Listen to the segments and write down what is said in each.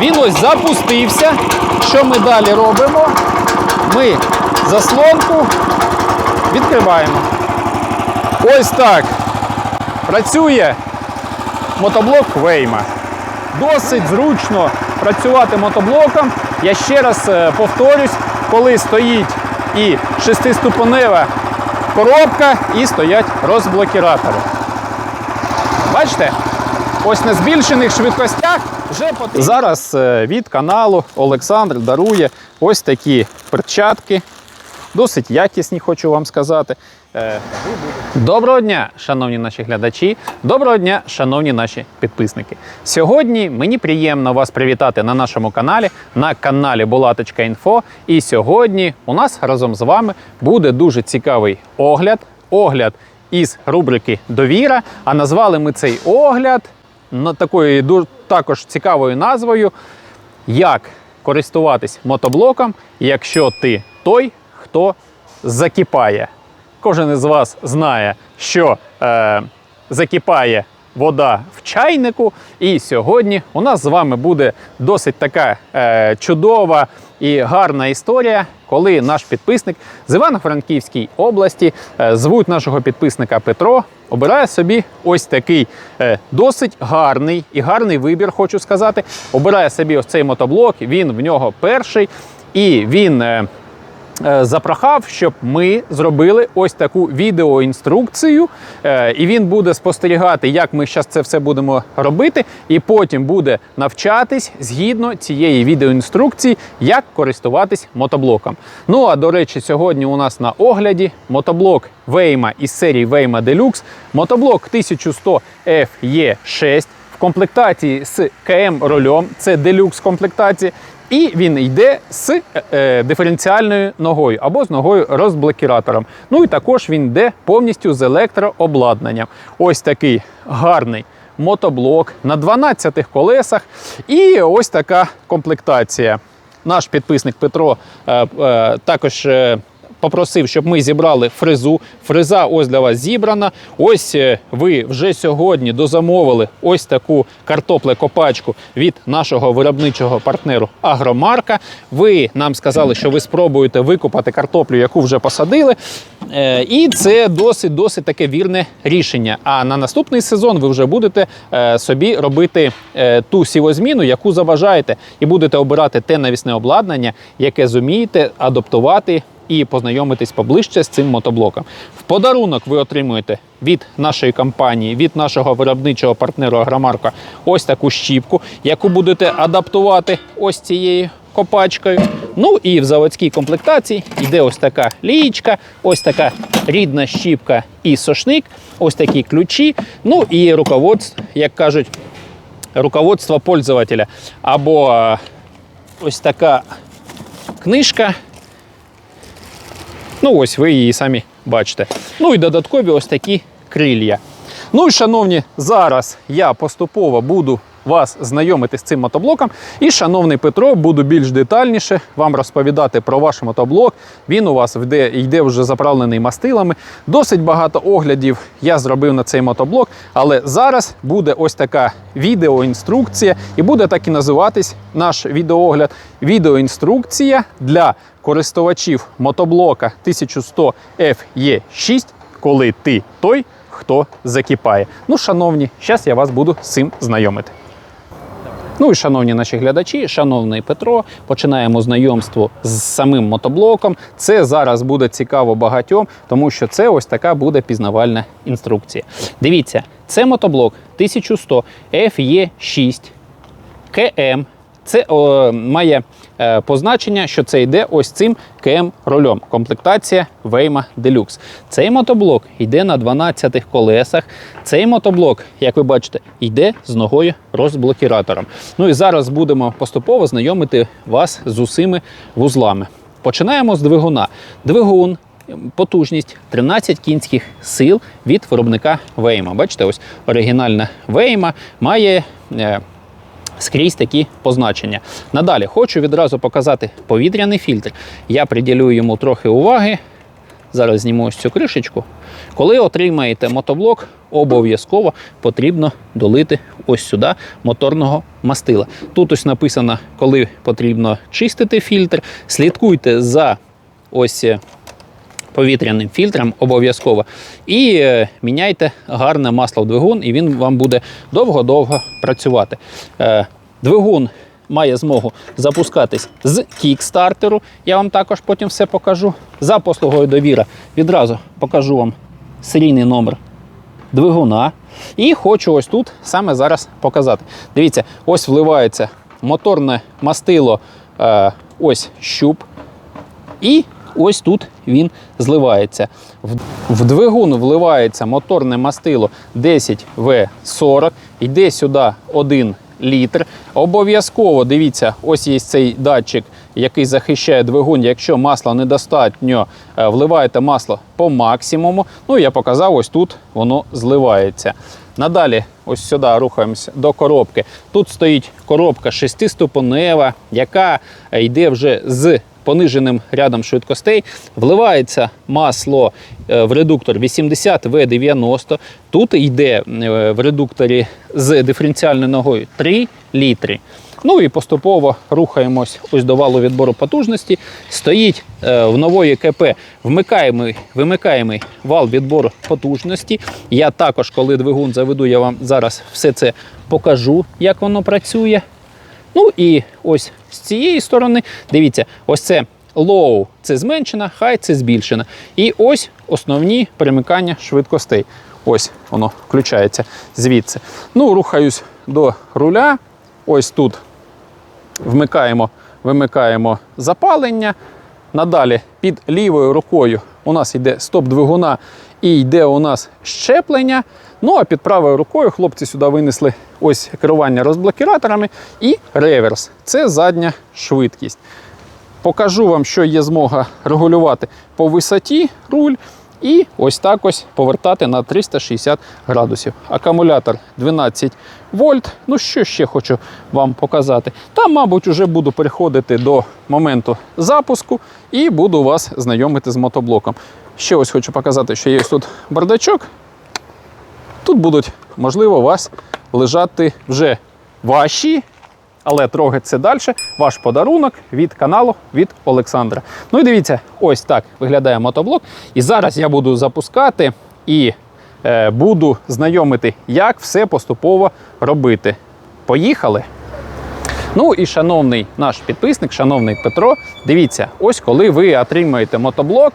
Він ось запустився. Що ми далі робимо? Ми заслонку відкриваємо. Ось так. Працює мотоблок Вейма. Досить зручно працювати мотоблоком. Я ще раз е, повторюсь, коли стоїть і шестиступенева коробка, і стоять розблокіратори. Бачите? Ось на збільшених швидкостях вже. Зараз е, від каналу Олександр дарує ось такі перчатки. Досить якісні, хочу вам сказати. Е, Доброго дня, шановні наші глядачі. Доброго дня, шановні наші підписники. Сьогодні мені приємно вас привітати на нашому каналі, на каналі Булаточка.Інфо. І сьогодні у нас разом з вами буде дуже цікавий огляд. Огляд із рубрики Довіра. А назвали ми цей огляд такою також цікавою назвою Як користуватись мотоблоком, якщо ти той, хто закипає. Кожен із вас знає, що е, закипає вода в чайнику. І сьогодні у нас з вами буде досить така е, чудова і гарна історія, коли наш підписник з Івано-Франківської області е, звуть нашого підписника Петро. Обирає собі ось такий е, досить гарний і гарний вибір, хочу сказати. Обирає собі ось цей мотоблок. Він в нього перший, і він. Е, запрохав, щоб ми зробили ось таку відеоінструкцію, е, і він буде спостерігати, як ми зараз це все будемо робити, і потім буде навчатись згідно цієї відеоінструкції, як користуватись мотоблоком. Ну а до речі, сьогодні у нас на огляді мотоблок Вейма із серії Вейма Deluxe, мотоблок 1100 FE6 в комплектації з КМ рольом, це делюкс комплектація. І він йде з е, е, диференціальною ногою або з ногою розблокіратором. Ну і також він йде повністю з електрообладнанням. Ось такий гарний мотоблок на 12 колесах. І ось така комплектація. Наш підписник Петро е, також. Попросив, щоб ми зібрали фрезу. Фреза ось для вас зібрана. Ось е, ви вже сьогодні дозамовили ось таку картоплекопачку від нашого виробничого партнеру Агромарка. Ви нам сказали, що ви спробуєте викопати картоплю, яку вже посадили. Е, І це досить досить таке вірне рішення. А на наступний сезон ви вже будете е, собі робити ту сівозміну, яку забажаєте, і будете обирати те навісне обладнання, яке зумієте адаптувати і познайомитись поближче з цим мотоблоком. В подарунок ви отримуєте від нашої компанії, від нашого виробничого партнеру Агромарка ось таку щіпку, яку будете адаптувати ось цією копачкою. Ну і в заводській комплектації йде ось така лієчка, ось така рідна щіпка і сошник, ось такі ключі. Ну і руководство, як кажуть, руководство пользователя. Або ось така книжка. Ну, ось ви її самі бачите. Ну і додаткові ось такі крилья. Ну і, шановні, зараз я поступово буду вас знайомити з цим мотоблоком. І, шановний Петро, буду більш детальніше вам розповідати про ваш мотоблок. Він у вас йде, йде вже заправлений мастилами. Досить багато оглядів я зробив на цей мотоблок, але зараз буде ось така відеоінструкція, і буде так і називатись наш відеоогляд. Відеоінструкція для користувачів мотоблока 1100 FE6, коли ти той, хто закипає. Ну, шановні, зараз я вас буду з цим знайомити. Ну і шановні наші глядачі, шановний Петро, починаємо знайомство з самим мотоблоком. Це зараз буде цікаво багатьом, тому що це ось така буде пізнавальна інструкція. Дивіться, це мотоблок 1100 FE6 КМ. Це о, має позначення, що це йде ось цим КМ рольом. Комплектація Вейма Deluxe. Цей мотоблок йде на 12 колесах. Цей мотоблок, як ви бачите, йде з ногою розблокіратором. Ну і зараз будемо поступово знайомити вас з усіми вузлами. Починаємо з двигуна. Двигун потужність 13 кінських сил від виробника Вейма. Бачите, ось оригінальна Вейма має. Скрізь такі позначення. Надалі хочу відразу показати повітряний фільтр. Я приділю йому трохи уваги. Зараз зніму ось цю кришечку. Коли отримаєте мотоблок, обов'язково потрібно долити ось сюди моторного мастила. Тут ось написано, коли потрібно чистити фільтр. Слідкуйте за ось е, повітряним фільтром обов'язково. І е, міняйте гарне масло в двигун, і він вам буде довго-довго працювати. Е, двигун має змогу запускатись з кікстартеру. Я вам також потім все покажу. За послугою довіра відразу покажу вам серійний номер двигуна. І хочу ось тут саме зараз показати. Дивіться, ось вливається моторне мастило, е, ось щуп. І ось тут він зливається. В, в двигун вливається моторне мастило 10В40, йде сюди 1 літр. Обов'язково дивіться, ось є цей датчик, який захищає двигун. Якщо масла недостатньо, е, вливаєте масло по максимуму. Ну, я показав, ось тут воно зливається. Надалі, ось сюди рухаємося до коробки. Тут стоїть коробка шестиступенева, яка йде вже з пониженим рядом швидкостей. Вливається масло е, в редуктор 80В90. Тут йде е, в редукторі з диференціальною ногою 3 літри. Ну і поступово рухаємось ось до валу відбору потужності. Стоїть е, в нової КП вимикаємий вал відбору потужності. Я також, коли двигун заведу, я вам зараз все це покажу, як воно працює. Ну і ось з цієї сторони, дивіться, ось це low – це зменшена, high – це збільшена. І ось основні перемикання швидкостей. Ось воно включається звідси. Ну, рухаюсь до руля. Ось тут вмикаємо, вимикаємо запалення. Надалі під лівою рукою у нас йде стоп двигуна і йде у нас щеплення. Ну а під правою рукою хлопці сюди винесли ось керування розблокіраторами і реверс. Це задня швидкість. Покажу вам, що є змога регулювати по висоті руль. І ось так ось повертати на 360 градусів. Акумулятор 12 вольт. Ну що ще хочу вам показати? Там, мабуть, вже буду переходити до моменту запуску і буду вас знайомити з мотоблоком. Ще ось хочу показати, що є тут бардачок. Тут будуть, можливо, у вас лежати вже ваші, але трохи це далі. Ваш подарунок від каналу від Олександра. Ну і дивіться, ось так виглядає мотоблок. І зараз я буду запускати і е, буду знайомити, як все поступово робити. Поїхали! Ну і шановний наш підписник, шановний Петро, дивіться, ось коли ви отримаєте мотоблок,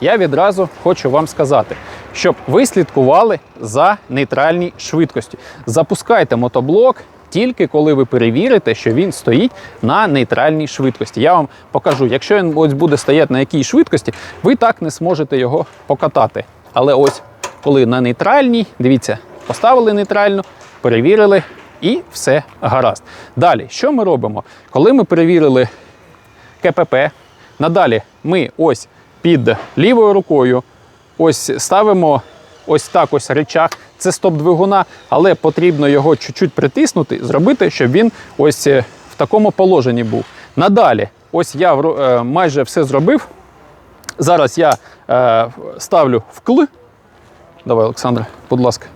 я відразу хочу вам сказати, щоб ви слідкували за нейтральній швидкості. Запускайте мотоблок тільки коли ви перевірите, що він стоїть на нейтральній швидкості. Я вам покажу, якщо він ось буде стояти на якій швидкості, ви так не зможете його покатати. Але ось коли на нейтральній, дивіться, поставили нейтральну, перевірили і все гаразд. Далі, що ми робимо? Коли ми перевірили КПП, надалі ми ось під лівою рукою ось ставимо ось так ось речах. Це стоп двигуна, але потрібно його чуть-чуть притиснути, зробити, щоб він ось е, в такому положенні був. Надалі, ось я е, майже все зробив. Зараз я е, ставлю вкл. Давай, Олександре, будь ласка,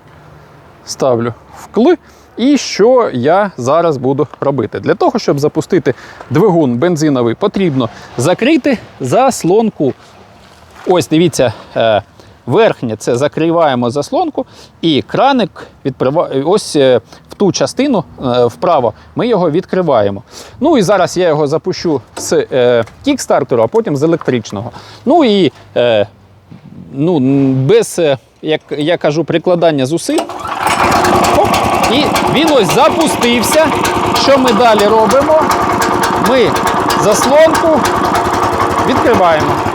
ставлю вкл. І що я зараз буду робити? Для того, щоб запустити двигун бензиновий, потрібно закрити заслонку. Ось дивіться, е, верхнє це закриваємо заслонку, і краник відприва... ось е, в ту частину е, вправо ми його відкриваємо. Ну і зараз я його запущу з кікстартеру, а потім з електричного. Ну і ну, без, як я кажу, прикладання зусиль. Хоп, і він ось запустився. Що ми далі робимо? Ми заслонку відкриваємо.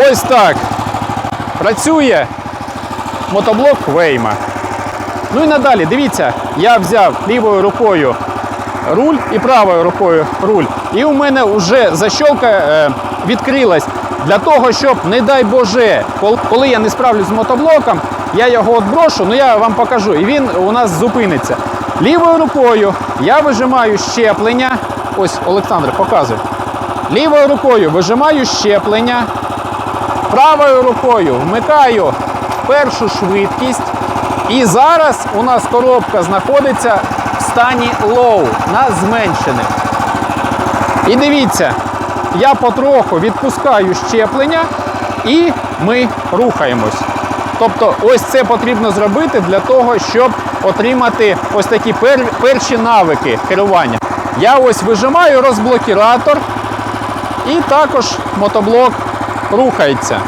Ось так. Працює мотоблок Вейма. Ну і надалі, дивіться, я взяв лівою рукою руль і правою рукою руль. І у мене вже защолка е, відкрилась для того, щоб, не дай Боже, коли я не справлюсь з мотоблоком, я його відброшу, ну я вам покажу, і він у нас зупиниться. Лівою рукою я вижимаю щеплення. Ось, Олександр, показуй. Лівою рукою вижимаю щеплення. Правою рукою вмикаю першу швидкість. І зараз у нас коробка знаходиться в стані low на зменшене. І дивіться, я потроху відпускаю щеплення і ми рухаємось. Тобто, ось це потрібно зробити для того, щоб отримати ось такі пер- перші навики керування. Я ось вижимаю розблокіратор, і також мотоблок рухається.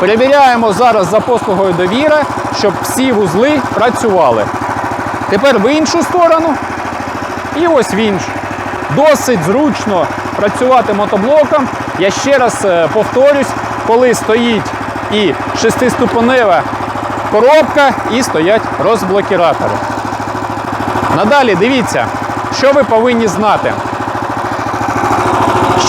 Перевіряємо зараз за послугою довіра, щоб всі вузли працювали. Тепер в іншу сторону і ось в іншу. Досить зручно працювати мотоблоком. Я ще раз е, повторюсь, коли стоїть і шестиступенева коробка, і стоять розблокіратори. Надалі дивіться, що ви повинні знати.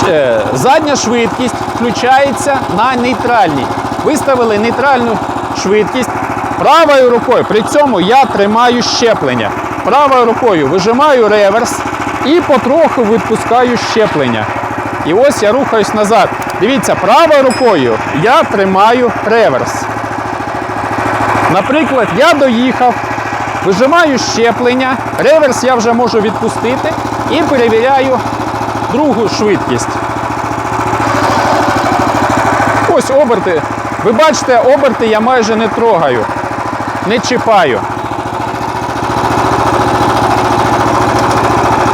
Е, Задня швидкість включається на нейтральній. Виставили нейтральну швидкість правою рукою. При цьому я тримаю щеплення. Правою рукою вижимаю реверс і потроху відпускаю щеплення. І ось я рухаюсь назад. Дивіться, правою рукою я тримаю реверс. Наприклад, я доїхав, вижимаю щеплення, реверс я вже можу відпустити і перевіряю другу швидкість. Ось оберти. Ви бачите, оберти я майже не трогаю, не чіпаю.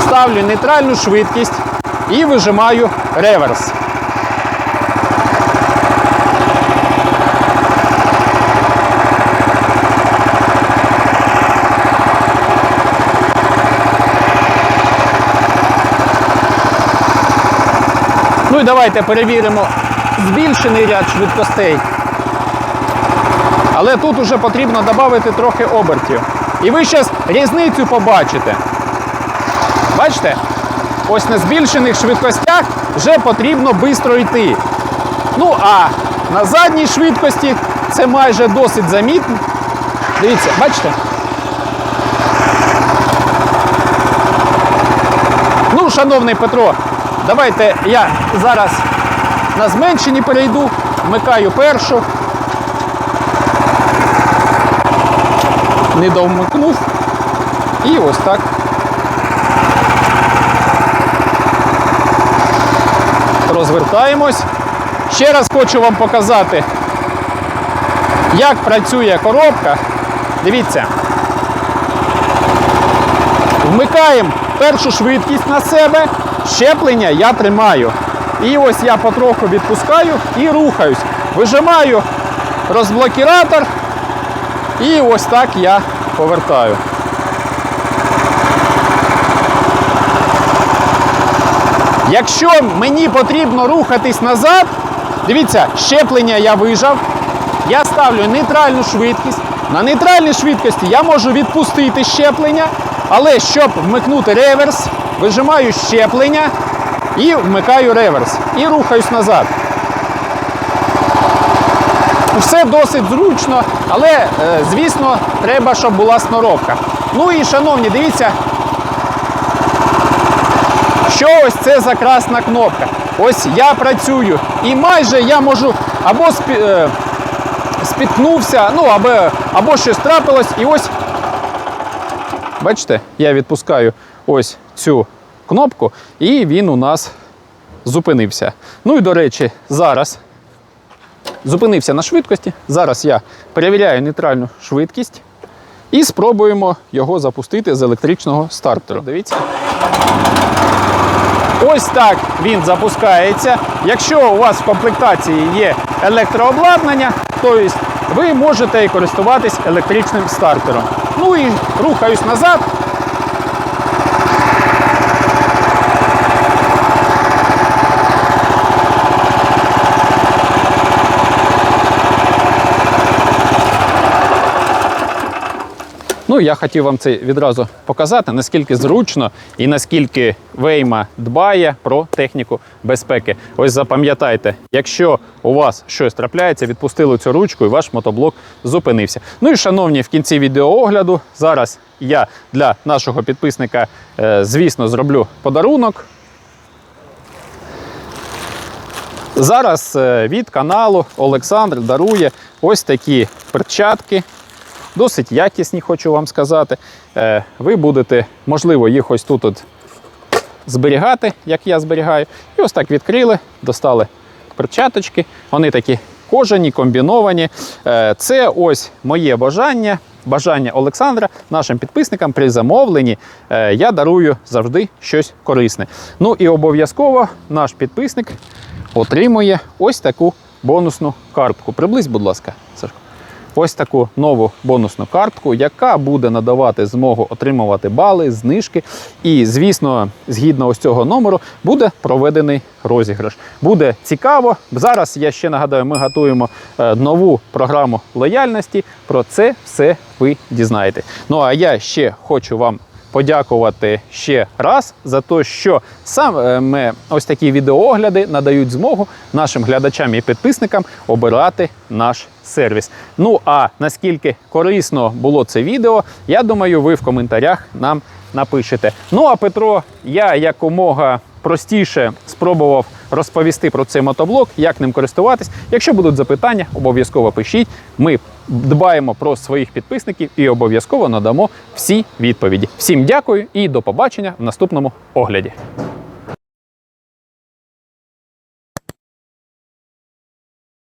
Ставлю нейтральну швидкість і вижимаю реверс. Ну і давайте перевіримо збільшений ряд швидкостей. Але тут уже потрібно додати трохи обертів. І ви зараз різницю побачите. Бачите? Ось на збільшених швидкостях вже потрібно швидко йти. Ну а на задній швидкості це майже досить замітно. Дивіться, бачите? Ну, шановний Петро, давайте я зараз на зменшенні перейду, вмикаю першу. Не довмикнув. І ось так. Розвертаємось. Ще раз хочу вам показати, як працює коробка. Дивіться. Вмикаємо першу швидкість на себе, щеплення я тримаю. І ось я потроху відпускаю і рухаюсь. Вижимаю розблокіратор і ось так я повертаю. Якщо мені потрібно рухатись назад, дивіться, щеплення я вижав, я ставлю нейтральну швидкість. На нейтральній швидкості я можу відпустити щеплення, але щоб вмикнути реверс, вижимаю щеплення і вмикаю реверс. І рухаюсь назад. Все досить зручно, але, е, звісно, треба, щоб була сноровка. Ну і, шановні, дивіться, що ось це за красна кнопка. Ось я працюю. І майже я можу або спі- е, спіткнувся, ну або, або щось трапилось. І ось, бачите, я відпускаю ось цю кнопку, і він у нас зупинився. Ну і до речі, зараз зупинився на швидкості. Зараз я перевіряю нейтральну швидкість і спробуємо його запустити з електричного стартеру. Дивіться. Ось так він запускається. Якщо у вас в комплектації є електрообладнання, то ви можете користуватись електричним стартером. Ну і рухаюсь назад. Ну, я хотів вам це відразу показати, наскільки зручно і наскільки Вейма дбає про техніку безпеки. Ось запам'ятайте, якщо у вас щось трапляється, відпустили цю ручку і ваш мотоблок зупинився. Ну і шановні, в кінці відеоогляду зараз я для нашого підписника, е, звісно, зроблю подарунок. Зараз е, від каналу Олександр дарує ось такі перчатки. Досить якісні, хочу вам сказати. Е, Ви будете, можливо, їх ось тут от зберігати, як я зберігаю. І ось так відкрили, достали перчаточки. Вони такі кожані, комбіновані. Е, Це ось моє бажання. Бажання Олександра нашим підписникам при замовленні е, я дарую завжди щось корисне. Ну і обов'язково наш підписник отримує ось таку бонусну картку. Приблизь, будь ласка, Сашко. Ось таку нову бонусну картку, яка буде надавати змогу отримувати бали, знижки. І, звісно, згідно ось цього номеру буде проведений розіграш. Буде цікаво. Зараз я ще нагадаю, ми готуємо е, нову програму лояльності. Про це все ви дізнаєте. Ну а я ще хочу вам подякувати ще раз за те, що саме ось такі відеоогляди надають змогу нашим глядачам і підписникам обирати наш сервіс. Ну а наскільки корисно було це відео, я думаю, ви в коментарях нам напишете. Ну а Петро, я якомога простіше спробував розповісти про цей мотоблок, як ним користуватись. Якщо будуть запитання, обов'язково пишіть. Ми дбаємо про своїх підписників і обов'язково надамо всі відповіді. Всім дякую і до побачення в наступному огляді.